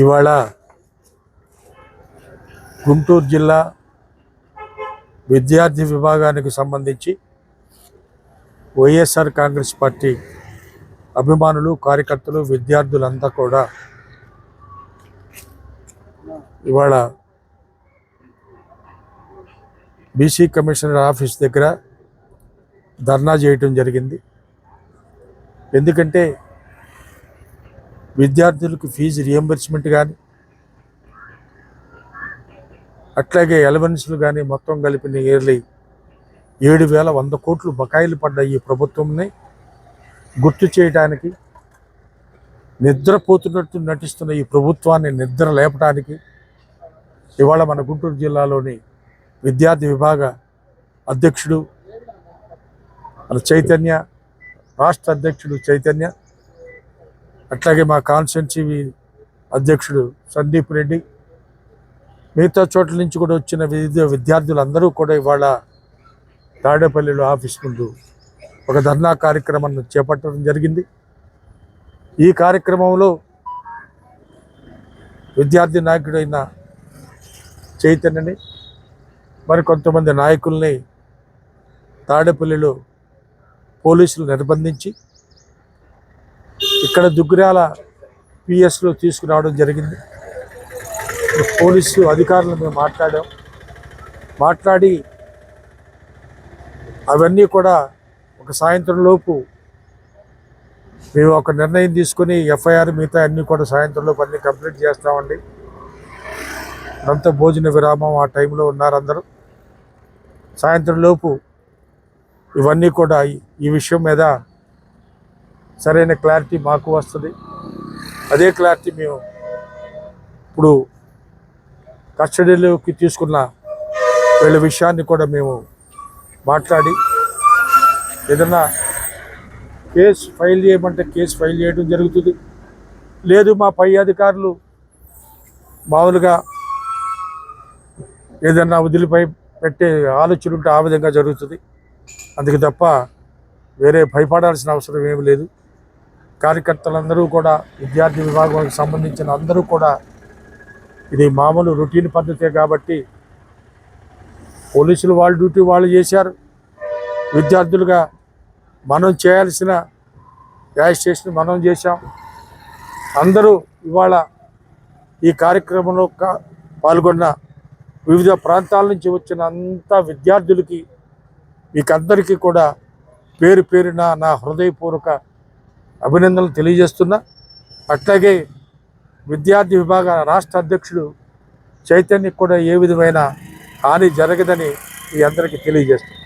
ఇవాళ గుంటూరు జిల్లా విద్యార్థి విభాగానికి సంబంధించి వైఎస్ఆర్ కాంగ్రెస్ పార్టీ అభిమానులు కార్యకర్తలు విద్యార్థులంతా కూడా ఇవాళ బీసీ కమిషనర్ ఆఫీస్ దగ్గర ధర్నా చేయటం జరిగింది. ఎందుకంటే విద్యార్థులకు ఫీజు రియంబర్స్మెంట్ కానీ అట్లాగే ఎలవెన్స్లు కానీ మొత్తం కలిపి నియర్లీ ఏడు వేల వంద కోట్లు బకాయిలు పడ్డ ఈ ప్రభుత్వంని. గుర్తు చేయడానికి నిద్రపోతున్నట్టు నటిస్తున్న ఈ ప్రభుత్వాన్ని నిద్ర లేపడానికి ఇవాళ మన గుంటూరు జిల్లాలోని విద్యార్థి విభాగ అధ్యక్షుడు మన చైతన్య రాష్ట్ర అధ్యక్షుడు చైతన్య అట్లాగే మా కాన్స్టిట్యున్సీ అధ్యక్షుడు సందీప్ రెడ్డి మిగతా చోట్ల నుంచి కూడా వచ్చిన విద్య విద్యార్థులందరూ కూడా ఇవాళ తాడేపల్లిలో ఆఫీస్ ముందు ఒక ధర్నా కార్యక్రమాన్ని చేపట్టడం జరిగింది. ఈ కార్యక్రమంలో విద్యార్థి నాయకుడైన చైతన్యని మరి కొంతమంది నాయకుల్ని తాడేపల్లిలో పోలీసులు నిర్బంధించి ఇక్కడ దుగ్గిరాల పిఎస్లో తీసుకురావడం జరిగింది. పోలీసు అధికారులు మేము మాట్లాడాం. మాట్లాడి అవన్నీ కూడా ఒక సాయంత్రం లోపు మేము ఒక నిర్ణయం తీసుకుని ఎఫ్ఐఆర్ మిగతా అన్నీ కూడా సాయంత్రం లోపు అన్నీ కంప్లీట్ చేస్తామండి. అంతా భోజన విరామం ఆ టైంలో ఉన్నారు అందరూ. సాయంత్రం లోపు ఇవన్నీ కూడా ఈ- ఈ విషయం మీద సరైన క్లారిటీ మాకు వస్తుంది. అదే క్లారిటీ మేము ఇప్పుడు కస్టడీలోకి తీసుకున్న వీళ్ళ విషయాన్ని కూడా మేము మాట్లాడి ఏదన్నా కేసు ఫైల్ చేయమంటే కేసు ఫైల్ చేయడం జరుగుతుంది. లేదు మా పై అధికారులు మామూలుగా ఏదన్నా వదిలిపై పెట్టే ఆలోచన ఉంటే ఆ విధంగా జరుగుతుంది. అందుకు తప్ప వేరే భయపడాల్సిన అవసరం ఏమి లేదు. కార్యకర్తలందరూ కూడా విద్యార్థి విభాగానికి సంబంధించిన అందరూ కూడా ఇది మామూలు రొటీన్ పద్ధతే కాబట్టి పోలీసులు వాళ్ళ డ్యూటీ వాళ్ళు చేశారు. విద్యార్థులుగా మనం చేయాల్సిన యాజిస్ట్రేషన్ మనం చేశాం. అందరూ ఇవాళ ఈ కార్యక్రమంలో పాల్గొన్న వివిధ ప్రాంతాల నుంచి వచ్చిన అంతా విద్యార్థులకి మీకందరికీ కూడా పేరు పేరున నా హృదయపూర్వక అభినందనలు తెలియజేస్తున్నా. అట్లాగే విద్యార్థి విభాగ రాష్ట్ర అధ్యక్షుడు చైతన్యకు కూడా ఏ విధమైన హాని జరగదని మీ అందరికీ తెలియజేస్తున్నా.